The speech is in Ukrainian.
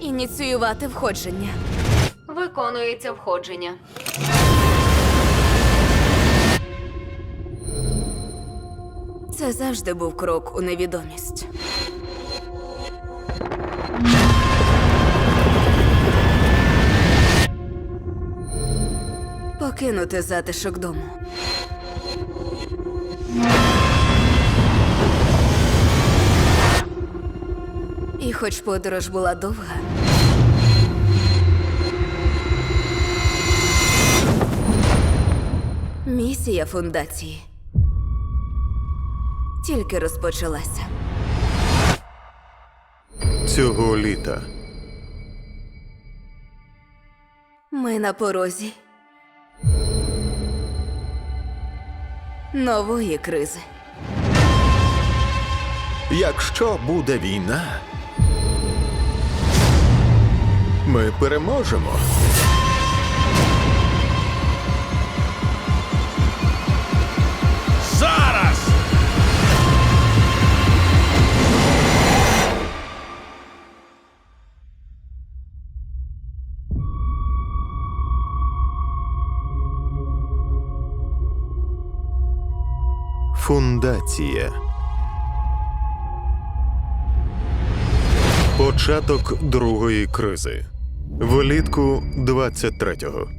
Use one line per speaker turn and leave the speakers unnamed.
Ініціювати входження.
Виконується входження.
Це завжди був крок у невідомість. Покинути затишок дому. І хоч подорож була довга. Місія фундації тільки розпочалася.
Цього літа
Ми на порозі нової кризи.
Якщо буде війна, ми переможемо.
Зараз!
Фундація. Початок другої кризи. Влітку 23-го.